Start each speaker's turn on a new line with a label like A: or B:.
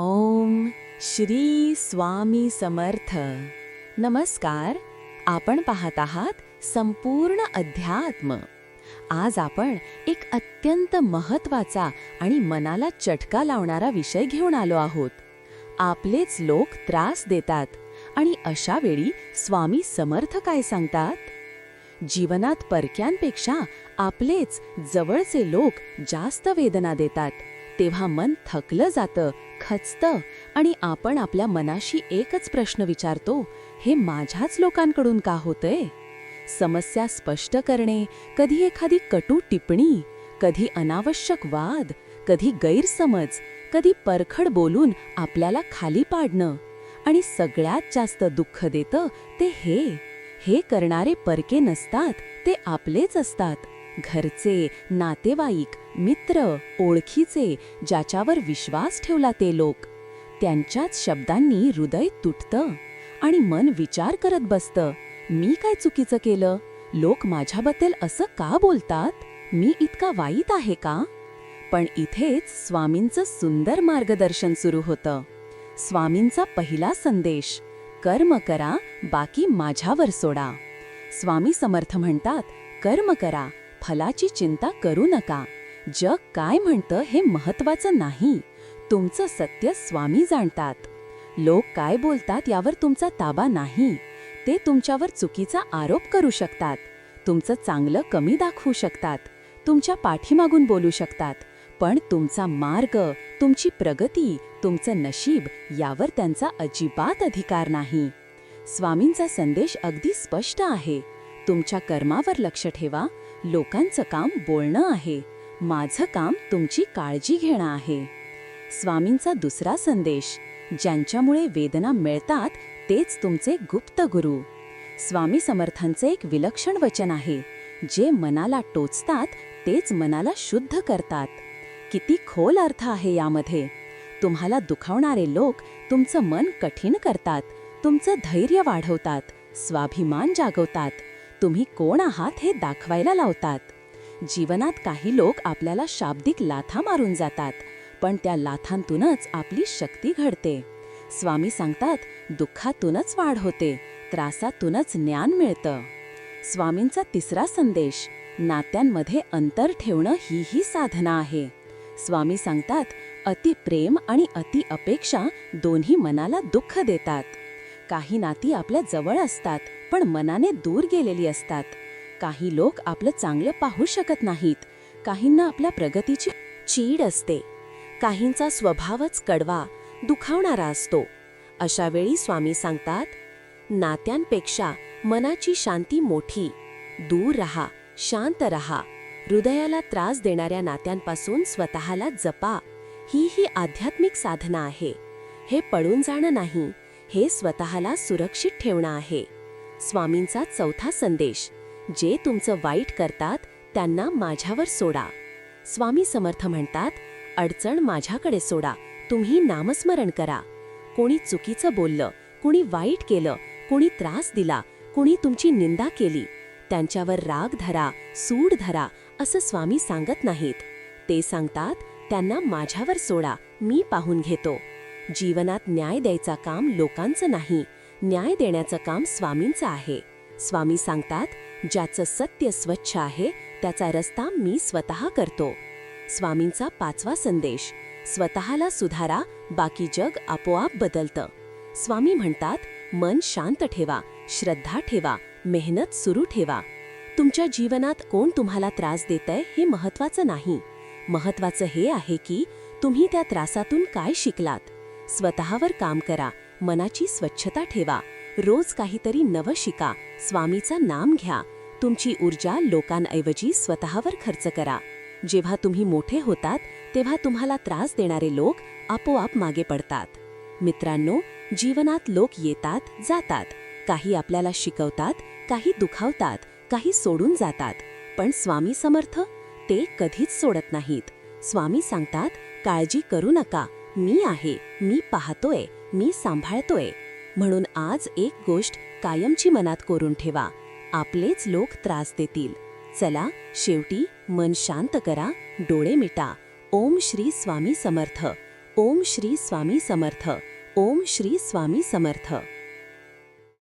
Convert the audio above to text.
A: ओम श्री स्वामी समर्थ. नमस्कार. आपण पाहत आहात संपूर्ण अध्यात्म. आज आपण एक अत्यंत महत्त्वाचा आणि मनाला चटका लावणारा विषय घेऊन आलो आहोत. आपलेच लोक त्रास देतात आणि अशा वेळी स्वामी समर्थ काय सांगतात? जीवनात परक्यांपेक्षा आपलेच जवळचे लोक जास्त वेदना देतात तेव्हा मन थकलं जातं खचतं आणि आपण आपल्या मनाशी एकच प्रश्न विचारतो हे माझ्याच लोकांकडून का होतंय? समस्या स्पष्ट करणे कधी एखादी कटू टिप्पणी कधी अनावश्यक वाद कधी गैरसमज कधी परखड बोलून आपल्याला खाली पाडणं आणि सगळ्यात जास्त दुःख देतं ते हे. हे करणारे परके नसतात ते आपलेच असतात. घरचे नातेवाईक मित्र ओळखीचे ज्याच्यावर विश्वास ठेवला ते लोक. त्यांच्याच शब्दांनी हृदय तुटतं आणि मन विचार करत बसतं. मी काय चुकीचं केलं? लोक माझ्याबद्दल असं का बोलतात? मी इतका वाईट आहे का? पण इथेच स्वामींचं सुंदर मार्गदर्शन सुरू होतं. स्वामींचा पहिला संदेश कर्म करा बाकी माझ्यावर सोडा. स्वामी समर्थ म्हणतात कर्म करा फलाची चिंता करू नका. जग काय म्हणतं हे महत्वाचं नाही. तुमचं सत्य स्वामी जाणतात. लोक काय बोलतात यावर तुमचा ताबा नाही. ते तुमच्यावर चुकीचा आरोप करू शकतात. तुमचं चांगलं कमी दाखवू शकतात. तुमच्या पाठीमागून बोलू शकतात. पण तुमचा मार्ग तुमची प्रगती तुमचं नशीब यावर त्यांचा अजिबात अधिकार नाही. स्वामींचा संदेश अगदी स्पष्ट आहे. तुमच्या कर्मावर लक्ष ठेवा. लोकांचं काम बोलणं आहे. माझं काम तुमची काळजी घेणं आहे. स्वामींचा दुसरा संदेश ज्यांच्यामुळे वेदना मिळतात तेच तुमचे गुप्त गुरु. स्वामी समर्थांचे एक विलक्षण वचन आहे जे मनाला टोचतात तेच मनाला शुद्ध करतात. किती खोल अर्थ आहे यामध्ये. तुम्हाला दुखावणारे लोक तुमचं मन कठीण करतात तुमचं धैर्य वाढवतात स्वाभिमान जागवतात. तुम्ही कोण आहात हे दाखवायला लावतात. जीवनात काही लोक आपल्याला शाब्दिक लाथा मारून जातात पण त्या लाथांतूनच आपली शक्ती घडते. स्वामी सांगतात दुःखातूनच वाढ होते त्रासातूनच ज्ञान मिळतं. स्वामींचा तिसरा संदेश नात्यांमध्ये अंतर ठेवणं ही ही साधना आहे. स्वामी सांगतात अति प्रेम आणि अति अपेक्षा दोन्ही मनाला दुःख देतात. काही नाती आपल्या जवळ असतात पण मनाने दूर गेलेली असतात. काही लोक आपलं चांगलं पाहू शकत नाहीत. काहींना आपल्या प्रगतीची चीड असते. काहींचा स्वभावच कडवा दुखावणारा असतो. अशा वेळी स्वामी सांगतात नात्यांपेक्षा मनाची शांती मोठी. दूर रहा शांत रहा. हृदयाला त्रास देणाऱ्या नात्यांपासून स्वतःला जपा. ही ही आध्यात्मिक साधना आहे. हे पळून जाणं नाही हे स्वतःला सुरक्षित ठेवणं आहे. स्वामींचा चौथा संदेश. जे तुमचं वाईट करतात त्यांना माझ्यावर सोडा. स्वामी समर्थ म्हणतात अडचण माझ्याकडे सोडा तुम्ही नामस्मरण करा. कोणी चुकीचं बोललं कुणी वाईट केलं कोणी त्रास दिला कुणी तुमची निंदा केली त्यांच्यावर राग धरा सूड धरा असं स्वामी सांगत नाहीत. ते सांगतात त्यांना माझ्यावर सोडा मी पाहून घेतो. जीवनात न्याय द्यायचा काम लोकांचं नाही न्याय देण्याचं काम स्वामींचं आहे. स्वामी सांगतात ज्याचं सत्य स्वच्छ आहे त्याचा रस्ता मी स्वतः करतो. स्वामींचा पाचवा संदेश स्वतःला सुधारा बाकी जग आपोआप बदलतं. स्वामी म्हणतात मन शांत ठेवा श्रद्धा ठेवा मेहनत सुरू ठेवा. तुमच्या जीवनात कोण तुम्हाला त्रास देतंय हे महत्वाचं नाही. महत्वाचं हे आहे की तुम्ही त्या त्रासातून काय शिकलात? स्वतःवर काम करा मनाची स्वच्छता ठेवा. रोज काहीतरी नवं शिका. स्वामीचं नाम घ्या. तुमची ऊर्जा लोकांऐवजी स्वतःवर खर्च करा. जेव्हा तुम्ही मोठे होतात तेव्हा तुम्हाला त्रास देणारे लोक आपोआप मागे पडतात. मित्रांनो जीवनात लोक येतात जातात. काही आपल्याला शिकवतात काही दुखावतात काही सोडून जातात. पण स्वामी समर्थ ते कधीच सोडत नाहीत. स्वामी सांगतात काळजी करू नका. मी आहे. मी पाहतोय. मी सांभाळतोय. म्हणून आज एक गोष्ट कायमची मनात कोरून ठेवा. आपलेच लोक त्रास देतील. चला शेवटी मन शांत करा डोळे मिटा. ओम श्री स्वामी समर्थ. ओम श्री स्वामी समर्थ. ओम श्री स्वामी समर्थ.